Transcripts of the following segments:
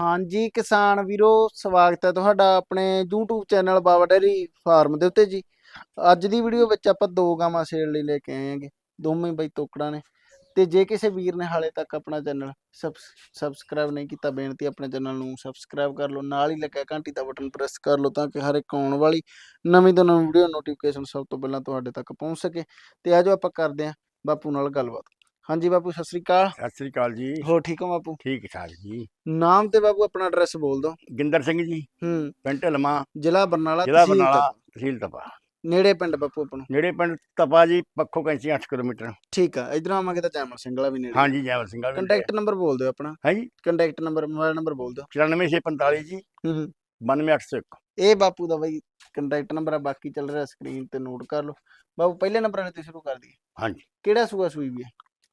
ਹਾਂਜੀ, ਕਿਸਾਨ ਵੀਰੋ, ਸਵਾਗਤ ਹੈ ਤੁਹਾਡਾ ਆਪਣੇ YouTube channel Baba dairy farm ਦੇ ਉੱਤੇ ਜੀ। ਅੱਜ ਦੀ ਵੀਡੀਓ ਵਿੱਚ ਆਪਾਂ ਦੋ ਗਾਵਾਂ ਸੇਲ ਲਈ ਲੈ ਕੇ ਆਏ ਹਾਂਗੇ, ਦੋਵੇਂ ਬਈ ਤੋਕੜਾਂ ਨੇ। ਤੇ ਜੇ ਕਿਸੇ ਵੀਰ ਨੇ ਹਾਲੇ ਤੱਕ ਆਪਣਾ ਚੈਨਲ ਸਬਸਕ੍ਰਾਈਬ ਨਹੀਂ ਕੀਤਾ, ਬੇਨਤੀ ਆਪਣੇ ਚੈਨਲ ਨੂੰ ਸਬਸਕ੍ਰਾਈਬ ਕਰ ਲਓ, ਨਾਲ ਹੀ ਲੱਗਿਆ ਘੰਟੀ ਦਾ ਬਟਨ ਪ੍ਰੈਸ ਕਰ ਲਓ ਤਾਂ ਕਿ ਹਰ ਇੱਕ ਆਉਣ ਵਾਲੀ ਨਵੀਂ ਤੋਂ ਨਵੀਂ ਵੀਡੀਓ ਨੋਟੀਫਿਕੇਸ਼ਨ ਸਭ ਤੋਂ ਪਹਿਲਾਂ ਤੁਹਾਡੇ ਤੱਕ ਪਹੁੰਚ ਸਕੇ। ਤੇ ਆਜੋ ਆਪਾਂ ਕਰਦੇ ਹਾਂ ਬਾਪੂ ਨਾਲ ਗੱਲਬਾਤ। ਹਾਂਜੀ ਬਾਪੂ ਸਤਿ ਸ੍ਰੀ ਅਕਾਲ। ਸਤਿ ਸ੍ਰੀ ਅਕਾਲ ਜੀ। ਹੋ ਠੀਕ ਹੋ ਬਾਪੂ? ਠੀਕ ਠਾਕ ਜੀ। ਨਾਮ ਤੇ ਬਾਪੂ ਆਪਣਾ ਐਡਰੈਸ ਬੋਲ ਦਿਓ। ਗਿੰਦਰ ਸਿੰਘ ਜੀ। ਹੂੰ। ਪਿੰਡ ਢਲਮਾ। ਜ਼ਿਲ੍ਹਾ ਬਰਨਾਲਾ ਜ਼ਿਲ੍ਹਾ ਤਹਿਸੀਲ ਬਰਨਾਲਾ। ਤਹਿਸੀਲ ਤਪਾ। ਨੇੜੇ ਪਿੰਡ ਬਾਪੂ ਆਪਣਾ। ਜਿਹੜੇ ਪਿੰਡ ਤਪਾ ਜੀ ਪੱਖੋ ਕੈਂਚੀ 8 ਕਿਲੋਮੀਟਰ। ਠੀਕ ਆ ਇਧਰੋਂ ਆਵਾਂਗੇ ਤਾਂ ਜੈਮਲ ਸਿੰਘ ਵਾਲਾ ਵੀ ਨੇੜੇ। ਹਾਂਜੀ ਜੈਵਲ ਸਿੰਘ ਵਾਲੇ ਕੰਟੈਕਟ ਨੰਬਰ ਬੋਲ ਦਿਓ ਆਪਣਾ। ਹੈ ਜੀ? ਕੰਟੈਕਟ ਨੰਬਰ ਮੋਬਾਈਲ ਨੰਬਰ ਬੋਲ ਦਿਓ। 94645 ਜੀ। ਹੂੰ ਹੂੰ। 92801 ਇਹ ਬਾਪੂ ਦਾ ਬਈ ਕੰਟੈਕਟ ਨੰਬਰ ਆ ਬਾਕੀ ਚੱਲ ਰਿਹਾ ਸਕਰੀਨ ਤੇ ਨੋਟ ਕਰ ਲਓ। ਬਾਪੂ ਪਹਿਲੇ ਨੰਬਰ ਵਾਲੇ ਤੋਂ ਸ਼ੁਰੂ ਕਰ ਦਈਏ। ਹਾਂਜੀ। ਕਿਹੜਾ ਸੂਆ ਸੂਈ ਵੀ ਹੈ?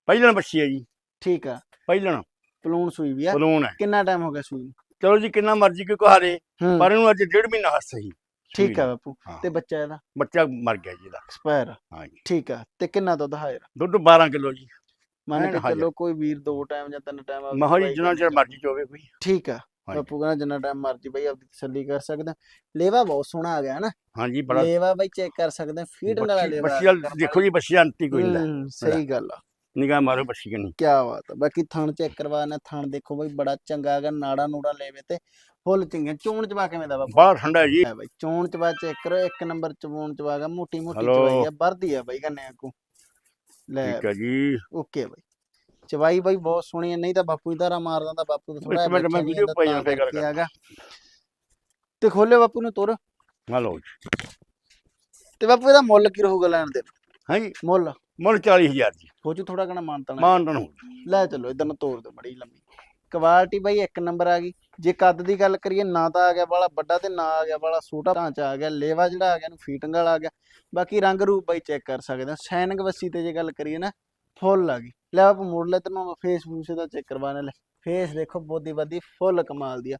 ਪਹਿਲਣ ਬੱਚੀ ਹੈ ਜੀ। ਠੀਕ ਆ। ਪਹਿਲਣ। ਪਲੂਣ ਸੂਈ ਵੀ ਆ। ਬਲੂਨ ਹੈ। ਕਿੰਨਾ ਟਾਈਮ ਹੋ ਗਿਆ ਸੂਈ ਨੂੰ? ਚਲੋ ਜੀ ਕਿੰਨਾ ਮਰਜ਼ੀ ਕੋਈ ਕਹਾਰੇ ਹੂੰ। ਪਰ ਇਹਨੂੰ ਅੱਜ ਡੇਢ ਮਹੀਨਾ ਹੱਸ ਸਹੀ ਠੀਕ ਆ ਬਾਪੂ। ਹਾਂ। ਤੇ ਬੱਚਾ ਇਹਦਾ? ਬੱਚਾ ਮਰ ਗਿਆ ਜੀ ਇਹਦਾ। ਐਕਸਪਾਇਰ। ਹਾਂਜੀ ਠੀਕ ਆ। ਤੇ ਕਿੰਨਾ ਦੁੱਧ ਹਾਇਰ ਦੁੱਧ 12 ਕਿਲੋ ਜੀ। ਮੰਨ ਐਨ ਕੇ ਹਾਜ਼ਰ। ਚੱਲੋ ਕੋਈ ਵੀਰ ਦੋ ਟਾਈਮ ਜਾਂ ਤਿੰਨ ਟਾਈਮ ਆਪਦੀ ਮਹਾਂ ਜੀ ਜਿੰਨਾ ਚਿਰ ਮਰਜ਼ੀ ਚੋਵੇ ਕੋਈ। ਠੀਕ ਆ। ਹਾਂਜੀ। ਬਾਪੂ ਕਹਿੰਦਾ ਜਿੰਨਾ ਟਾਈਮ ਮਰਜ਼ੀ ਬਈ ਆਪਦੀ ਤਸੱਲੀ ਕਰ ਸਕਦਾ। ਲੇਵਾ ਬਹੁਤ ਸੋਹਣਾ ਆ ਗਿਆ ਨਾ। ਹਾਂਜੀ ਬੜਾ ਲੇਵਾ ਬਈ ਚੈੱਕ ਕਰ ਸਕਦੇ ਫੀਡ ਵਾਲਾ ਬੱਚੀ ਲੇਵਾ ਬੱਚੀ ਵੱਲ ਦੇਖੋ ਜੀ ਬੱਚੀ ਅੰਤੀ ਕੋਈ ਲੈ ਹੂੰ, ਸਹੀ ਗੱਲ ਆ। ਨਿਗਾਹ ਮਾਰੋ ਬੱਚੀ ਕਿੰਨੀ। ਕੀ ਬਾਤ ਆ ਬਾਕੀ ਥਣ ਚੈੱਕ ਕਰਵਾਣਾ ਥਣ ਦੇਖੋ ਬਈ ਬੜਾ ਚੰਗਾ ਹੈਗਾ ਨਾੜਾ ਨੂੜਾ ਲੈਵੇ ਤੇ ਫੁੱਲ ਚੰਗੇ ਚੋਣ ਚਵਾ ਕਿਵੇਂ ਦਾ ਬਾਪੂ? ਬਾਹਰ ਠੰਡਾ ਹੈ ਜੀ। ਹੈ ਬਈ ਚੋਣ ਚਵਾ ਚੈੱਕ ਕਰੋ ਇੱਕ ਨੰਬਰ ਚੋਣ ਚਵਾਗਾ ਮੋਟੀ ਮੋਟੀ. ਚਵਾਈ ਆ ਵਰਦੀ ਆ ਬਈ ਕੰਨੇ ਕੋ ਲੈ ਠੀਕ ਹੈ ਜੀ। ਓਕੇ ਬਈ। ਚਵਾਈ ਬਈ ਬਹੁਤ ਸੋਹਣੀ ਹੈ ਨਹੀਂ ਤਾਂ ਬਾਪੂ ਹੀ ਧਾਰਾ ਮਾਰ ਦਿੰਦਾ ਬਾਪੂ ਨੂੰ ਥੋੜਾ ਇੱਕ ਮਿੰਟ ਮੈਂ video ਪਾਈ ਜਾਂਦਾ, ਫਿਰ ਗੱਲ। ਹੈਗਾ। ਤੇ ਖੋਲੇ ਬਾਪੂ ਨੂੰ ਤੁਰ। ਆ ਲਓ ਜੀ। ਤੇ ਬਾਪੂ ਇਹਦਾ ਮੁੱਲ ਕੀ ਰਹੂਗਾ ਲੈਣ ਦੇ? ਹਾਂਜੀ ਮੁੱਲ? ਮੁੱਲ 40000 ਜੀ। ਹੋ ਜੂ ਥੋੜਾ ਕਣਾ ਮਾਨਤਾਣਾ ਮਾਨਤਨ ਹੋ ਲੈ ਚਲੋ ਇਧਰ ਨੂੰ ਤੋੜ ਦਿਓ ਬੜੀ ਲੰਮੀ। ਕੁਆਲਿਟੀ ਬਾਈ ਇੱਕ ਨੰਬਰ ਆ ਗਈ। ਜੇ ਕੱਦ ਦੀ ਗੱਲ ਕਰੀਏ ਨਾ ਤਾਂ ਆ ਗਿਆ ਵਾਲਾ ਵੱਡਾ ਤੇ ਨਾ ਆ ਗਿਆ ਵਾਲਾ ਛੋਟਾ। ਢਾਂਚਾ ਆ ਗਿਆ ਲੇਵਾ ਜਿਹੜਾ ਆ ਗਿਆ ਨੂੰ ਫੀਟਿੰਗ ਵਾਲਾ ਆ ਗਿਆ। ਬਾਕੀ ਰੰਗ ਰੂਪ ਬਾਈ ਚੈੱਕ ਕਰ ਸਕਦੇ ਹੋ। ਸ਼ਾਈਨਿੰਗ ਵੱਸੀ ਤੇ ਜੇ ਗੱਲ ਕਰੀਏ ਨਾ ਫੁੱਲ ਆ ਗਈ। ਲੈ ਆਪ ਮੋੜ ਲੈ ਤੈਨੂੰ ਫੇਸ ਫੂਸ ਦਾ ਚੈੱਕ ਕਰਵਾਣਾ ਲੈ ਫੇਸ ਦੇਖੋ ਬੋਦੀ ਬਾਦੀ ਫੁੱਲ ਕਮਾਲ ਦੀ ਆ।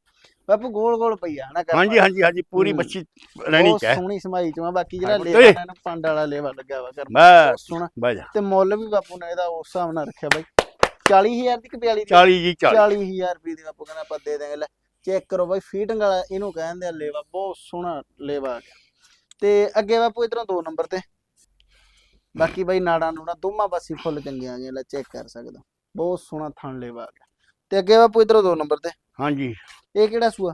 ਬਾਪੂ ਗੋਲ ਗੋਲ ਪਈ ਆ ਹਨਾ ਕਰਮ ਹਾਂਜੀ ਹਾਂਜੀ ਹਾਂਜੀ ਪੂਰੀ ਰਹਿਣੀ ਬਹੁਤ ਚਾਹ ਸੋਹਣੀ ਸਮਾਈ ਚ ਵਾ ਬਾਕੀ ਜਿਹੜਾ ਲੇਵਾ ਇਹਨੂੰ ਪੰਡ ਵਾਲਾ ਲੇਵਾ ਲੱਗਿਆ ਵਾ ਬਸ ਸੋਹਣਾ। ਤੇ ਮੁੱਲ ਵੀ ਬਾਪੂ ਨੇ ਇਹਦਾ ਉਸ ਹਿਸਾਬ ਨਾਲ ਰੱਖਿਆ ਬਾਈ। 40000 ਦੀ ਕਿ 42 ਦੀ? 40 ਜੀ 40 40000 ਰੁਪਏ ਦੀ ਬਾਪੂ ਕਹਿੰਦਾ ਆਪਾਂ ਦੇ ਦਾਂਗੇ ਲੈ ਚੈੱਕ ਕਰੋ ਬਾਈ ਫੀਟਿੰਗ ਵਾਲਾ ਇਹਨੂੰ ਕਹਿੰਦੇ ਆ ਲੇਵਾ ਬਹੁਤ ਸੋਹਣਾ ਲੇਵਾ ਆ ਗਿਆ। ਤੇ ਅੱਗੇ ਬਾਪੂ ਇਧਰੋਂ ਦੋ ਨੰਬਰ ਤੇ। ਬਾਕੀ ਬਾਈ ਨਾੜਾ ਨੂੜਾ ਦੋਵਾਂ ਪਾਸੇ ਫੁੱਲ ਚੰਗੀਆਂ ਗਈਆਂ ਲੈ ਚੈੱਕ ਕਰ ਸਕਦਾ। ਬਹੁਤ ਸੋਹਣਾ ਥਣ ਲੇਵਾ ਆ ਗਿਆ। ਤੇ ਅੱਗੇ ਬਾਪੂ ਇਧਰੋਂ ਦੋ ਨੰਬਰ ਤੇ। ਹਾਂਜੀ। ਇਹ ਕਿਹੜਾ ਸੂਆ?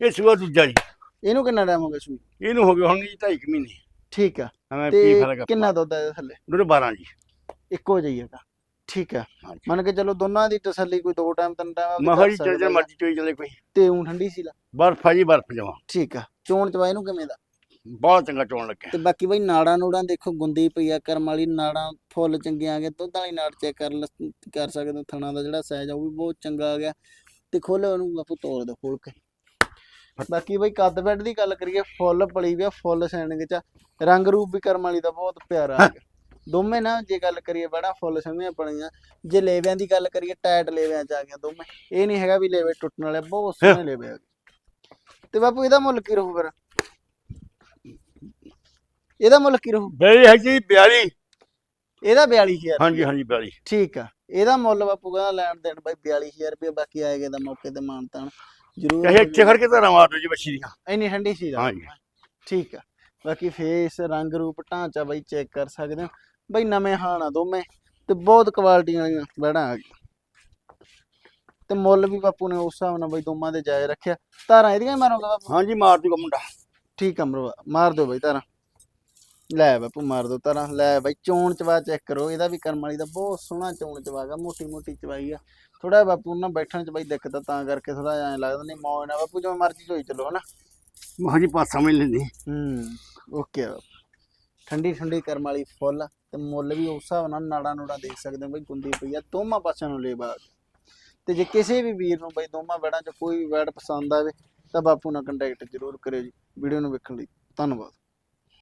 ਇਹ ਸੂਆ ਦੂਜਾ ਜੀ। ਇਹਨੂੰ ਕਿੰਨਾ ਟਾਈਮ ਹੋ ਗਿਆ ਸੂਈ? ਇਹਨੂੰ ਹੋ ਗਏ ਹੁਣ ਜੀ 2.5 ਮਹੀਨੇ। ਠੀਕ ਆ। ਐਵੇਂ ਫ਼ਰਕ ਆ ਕਿੰਨਾ ਦੁੱਧ ਆ ਇਹਦੇ ਥੱਲੇ? ਦੁੱਧ 12 ਜੀ। ਇੱਕੋ ਜਿਹੀ ਹੈਗਾ ਠੀਕ ਆ। ਹਾਂਜੀ। ਮੰਨ ਕੇ ਚਲੋ ਦੋਨਾਂ ਦੀ ਤਸੱਲੀ ਕੋਈ ਦੋ ਟਾਈਮ ਤਿੰਨ ਟਾਈਮ ਮਹਾਂ ਜੀ ਚੱਲ ਚੱਲ ਮਰਜ਼ੀ ਚੋਈ ਚਲੇ ਕੋਈ। ਤੇ ਉਂ ਠੰਡੀ ਸੀ ਲਾ। ਬਰਫ ਆ ਜੀ ਬਰਫ ਜਮਾ। ਠੀਕ ਆ। ਚੋਣ ਚਵਾਈ ਨੂੰ ਕਿਵੇਂ ਦਾ? ਬਹੁਤ ਚੰਗਾ ਚੋਣ ਲੱਗਿਆ। ਤੇ ਬਾਕੀ ਬਈ ਨਾੜਾਂ ਨੂੜਾਂ ਦੇਖੋ, ਗੁੰਦੀ ਪਈ ਆ, ਕਰਮ ਵਾਲੀ ਨਾੜਾਂ ਫੁੱਲ ਚੰਗੀਆਂ ਆ ਗਏ ਦੁੱਧ ਵਾਲੀ ਨਾੜ ਚੈੱਕ ਕਰ ਲ- ਕਰ ਸਕਦੇ ਹੋ, ਥਣਾ ਦਾ ਜਿਹੜਾ ਸਾਈਜ਼ ਆ ਉਹ ਵੀ ਬਹੁਤ ਚੰਗਾ ਆ ਗਿਆ। ਤੇ ਖੋਲੇ ਉਹਨੂੰ ਬਾਪੂ ਤੋੜ ਦੇ ਖੋਲ ਕੇ। ਬਾਕੀ ਬਈ ਕੱਦ ਬੈੱਡ ਦੀ ਗੱਲ ਕਰੀਏ, ਫੁੱਲ ਪਲੀ ਵੀ ਆ, ਫੁੱਲ ਸੈਨਿੰਗ ਚ ਆ। ਰੰਗ ਰੂਪ ਵੀ ਕਰਮ ਵਾਲੀ ਦਾ ਬਹੁਤ ਪਿਆਰਾ ਆ। ਗਿਆ ਦੋਵੇਂ ਨਾ ਜੇ ਗੱਲ ਕਰੀਏ, ਬੜਾ ਫੁੱਲ ਸੋਹਣੀਆਂ ਪਲੀਆਂ ਜੇ ਲੇਵਿਆਂ ਦੀ ਗੱਲ ਕਰੀਏ ਟਾਈਟ ਲੇਵਿਆਂ ਚ ਆ ਗਈਆਂ ਦੋਵੇਂ। ਇਹ ਨਹੀਂ ਹੈਗਾ ਵੀ ਲੇਵੇ ਟੁੱਟਣ ਵਾਲੇ, ਬਹੁਤ ਸੋਹਣੇ ਲੇਵੇ ਆ ਗਏ। ਤੇ ਬਾਪੂ ਇਹਦਾ ਮੁੱਲ ਕੀ ਰਹੂ ਫਿਰ? ਇਹਦਾ ਮੁੱਲ ਕੀ ਰਹੂ? ਬਈ ਹੈ ਜੀ 42 ਇਹਦਾ 42000 ਹਾਂਜੀ ਹਾਂਜੀ 42 ਠੀਕ ਆ। ਇਹਦਾ ਮੁੱਲ ਬਾਪੂ ਕਹਿੰਦਾ ਲੈਣ ਦੇਣ ਬਾਈ 42000 ਰੁਪਏ ਬਾਕੀ ਆਏਗੇ ਦਾ ਮੌਕੇ ਤੇ ਮਾਨਤਾਨ ਜ਼ਰੂਰ ਕਹੇ ਇੱਥੇ ਖੜ ਕੇ ਤਾਂ ਮਾਰ ਦੋ ਜੀ ਬੱਚੀ ਦੀਆਂ। ਇੰਨੀ ਠੰਡੀ ਸੀ ਦਾ ਹਾਂਜੀ। ਠੀਕ ਆ। ਬਾਕੀ ਫੇਸ ਰੰਗ ਰੂਪ ਢਾਂਚਾ ਬਾਈ ਚੈੱਕ ਕਰ ਸਕਦੇ ਹੋ। ਬਾਈ ਨਵੇਂ ਹਾਣਾ ਦੋਵੇਂ ਤੇ ਬਹੁਤ ਕੁਆਲਿਟੀ ਵਾਲੀਆਂ ਬੈੜਾਂ ਆ ਗਈਆਂ। ਤੇ ਮੁੱਲ ਵੀ ਬਾਪੂ ਨੇ ਉਸ ਹਿਸਾਬ ਨਾਲ ਬਾਈ ਦੋਵਾਂ ਦੇ ਜਾਇ ਰੱਖਿਆ। ਧਾਰਾਂ ਇਹਦੀਆਂ ਹੀ ਮਾਰੋਗੇ ਬਾਪੂ? ਹਾਂਜੀ ਮਾਰ ਦੂਗਾ ਮੁੰਡਾ। ਠੀਕ ਆ ਮਰਵਾ ਮਾਰ ਦਿਓ ਬਾਈ ਧਾਰਾਂ। ਲੈ ਬਾਪੂ ਮਾਰ ਦਿਓ ਧਾਰਾਂ ਲੈ ਬਾਈ ਚੋਣ ਚਵਾ ਚੈੱਕ ਕਰੋ ਇਹਦਾ ਵੀ ਕਰਮ ਵਾਲੀ ਦਾ ਬਹੁਤ ਸੋਹਣਾ ਚੋਣ ਚਵਾਗਾ ਮੋਟੀ ਮੋਟੀ ਚਵਾਈ ਆ। ਥੋੜਾ ਬਾਪੂ ਨੂੰ ਨਾ ਬੈਠਣ ਚ ਬਾਈ ਦਿੱਕਤ ਆ ਤਾਂ ਕਰਕੇ ਥੋੜਾ ਐਂ ਲੱਗਦਾ ਨਹੀਂ ਮੌਜ ਨਾਲ ਬਾਪੂ ਜਿਵੇਂ ਮਰਜ਼ੀ ਹੋਈ ਚਲੋ ਹਨਾ? ਹਾਂਜੀ ਪਾਸਾ ਮਿਲ ਲੈਂਦੀ ਹੂੰ। ਓਕੇ ਬਾਪੂ। ਠੰਡੀ ਠੰਡੀ ਕਰਮ ਵਾਲੀ ਫੁੱਲ ਆ ਤੇ ਮੁੱਲ ਵੀ ਉਸ ਹਿਸਾਬ ਨਾਲ ਨਾੜਾ ਨੂੜਾ ਦੇਖ ਸਕਦੇ ਹੋ ਬਾਈ ਗੁੰਦੀ ਪਈ ਆ ਦੋਵਾਂ ਪਾਸਿਆਂ ਨੂੰ ਲੇਬਾ ਤੇ ਜੇ ਕਿਸੇ ਵੀ ਵੀਰ ਨੂੰ ਬਾਈ ਦੋਵਾਂ ਵੈੜਾਂ ਚ ਕੋਈ ਵੀ ਵੈੜ ਪਸੰਦ ਆਵੇ ਤਾਂ ਬਾਪੂ ਨਾਲ ਕੰਟੈਕਟ ਜ਼ਰੂਰ ਕਰਿਓ ਜੀ ਵੀਡੀਓ ਨੂੰ ਵੇਖਣ ਲਈ ਧੰਨਵਾਦ।